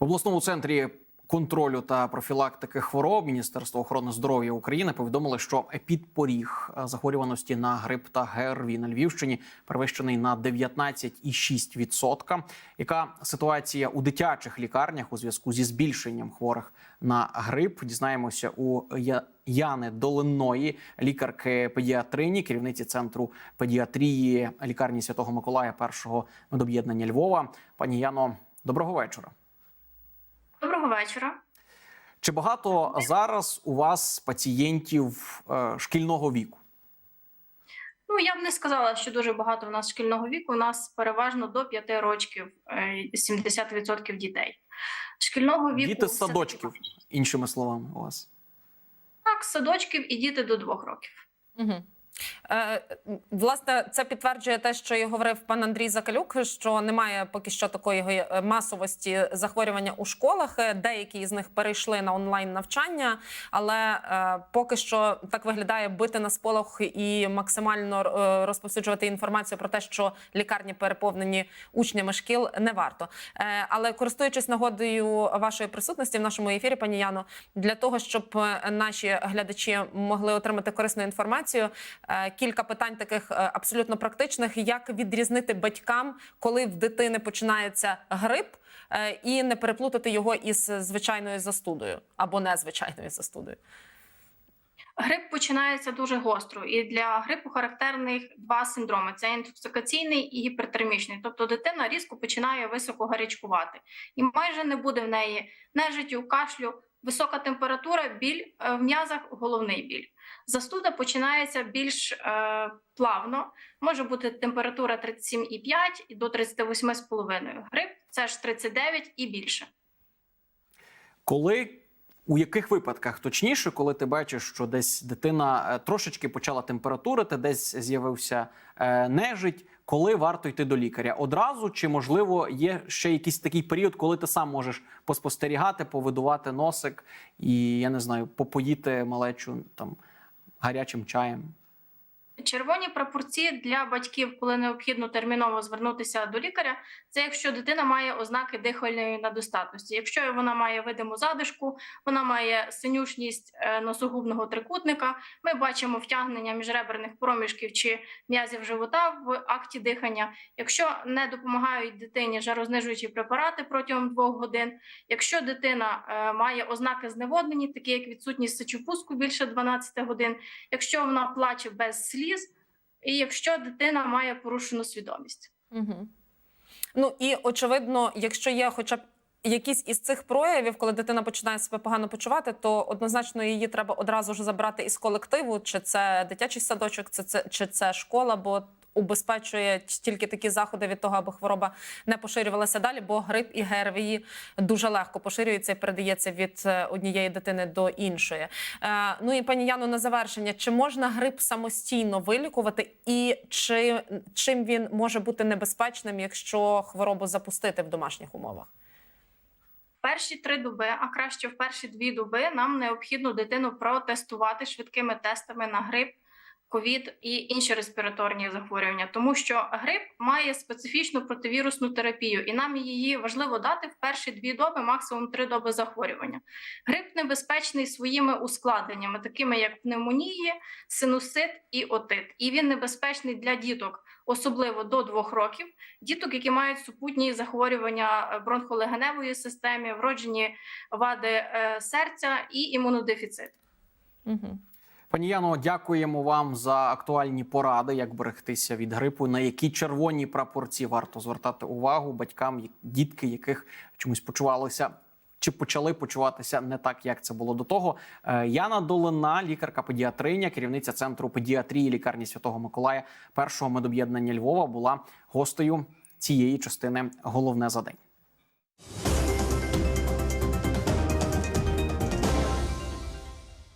В обласному центрі контролю та профілактики хвороб Міністерства охорони здоров'я України повідомили, що підпоріг е, захворюваності на грип та ГРВІ на Львівщині перевищений на 19,6%. Яка ситуація у дитячих лікарнях у зв'язку зі збільшенням хворих на грип? Дізнаємося у Яни Долинної, лікарки педіатрині, керівниці центру педіатрії лікарні Святого Миколая першого медоб'єднання Львова. Пані Яно, доброго вечора. Доброго вечора. Чи багато зараз у вас пацієнтів е, шкільного віку? Ну я б не сказала, що дуже багато в нас шкільного віку. У нас переважно до 5 років е, 70% дітей. Шкільного віку Діти з садочків, іншими словами, у вас. Так, з садочків і діти до 2 років. Угу. Е, власне, це підтверджує те, що і говорив пан Андрій Закалюк, що немає поки що такої е, масовості захворювання у школах. Е, Деякі з них перейшли на онлайн навчання, але поки що так виглядає бити на сполох і максимально розповсюджувати інформацію про те, що лікарні переповнені учнями шкіл, не варто. Але користуючись нагодою вашої присутності в нашому ефірі, пані Яно, для того, щоб наші глядачі могли отримати корисну інформацію. Е, Кілька питань таких е, абсолютно практичних: як відрізнити батькам, коли в дитини починається грип, е, і не переплутати його із звичайною застудою або незвичайною застудою. Грип починається дуже гостро, і для грипу характерних два синдроми: це інтоксикаційний і гіпертермічний. Тобто дитина різко починає високо гарячкувати, і майже не буде в неї нежиттю, кашлю, висока температура, біль е, в м'язах, головний біль. Застуда починається більш е, плавно. Може бути температура 37,5 і до 38,5. Грип це ж 39 і більше. Коли у яких випадках точніше, коли ти бачиш, що десь дитина е, трошечки почала температурити, десь з'явився е, нежить, коли варто йти до лікаря? Одразу чи можливо є ще якийсь такий період, коли ти сам можеш поспостерігати, повидувати носик і я не знаю, попоїти малечу там гарячим чаєм? Червоні прапорці для батьків, коли необхідно терміново звернутися до лікаря, це якщо дитина має ознаки дихальної недостатності. Якщо вона має видиму задишку, вона має синюшність е, носогубного трикутника. Ми бачимо втягнення міжреберних проміжків чи м'язів живота в акті дихання. Якщо не допомагають дитині жарознижуючі препарати протягом двох годин, якщо дитина е, має ознаки зневоднення, такі як відсутність сечопуску більше 12 годин, якщо вона плаче без сліз, і якщо дитина має порушену свідомість. Угу. Ну і очевидно, якщо є хоча б якісь із цих проявів, коли дитина починає себе погано почувати, то однозначно її треба одразу ж забрати із колективу, чи це дитячий садочок, це, це чи це школа, бо убезпечує тільки такі заходи від того, аби хвороба не поширювалася далі, бо грип і ГРВІ дуже легко поширюється і передається від е, однієї дитини до іншої. Е, ну і пані Яно, на завершення, чи можна грип самостійно вилікувати, і чи чим він може бути небезпечним, якщо хворобу запустити в домашніх умовах? Перші три доби, а краще в перші дві доби, нам необхідно дитину протестувати швидкими тестами на грип, ковід і інші респіраторні захворювання, тому що грип має специфічну противірусну терапію, і нам її важливо дати в перші дві доби, максимум три доби захворювання. Грип небезпечний своїми ускладненнями, такими як пневмонії, синусит і отит. І він небезпечний для діток, особливо до двох років. Діток, які мають супутні захворювання е, бронхолегеневої системи, вроджені вади е, серця і імунодефіцит. Угу. Пані Яно, дякуємо вам за актуальні поради, як берегтися від грипу. На які червоні прапорці варто звертати увагу батькам, дітки, яких чомусь почувалися чи почали почуватися не так, як це було до того. Е, Яна Долина, лікарка педіатриня, керівниця центру педіатрії лікарні Святого Миколая, першого медоб'єднання Львова, була гостею цієї частини. Головне за день.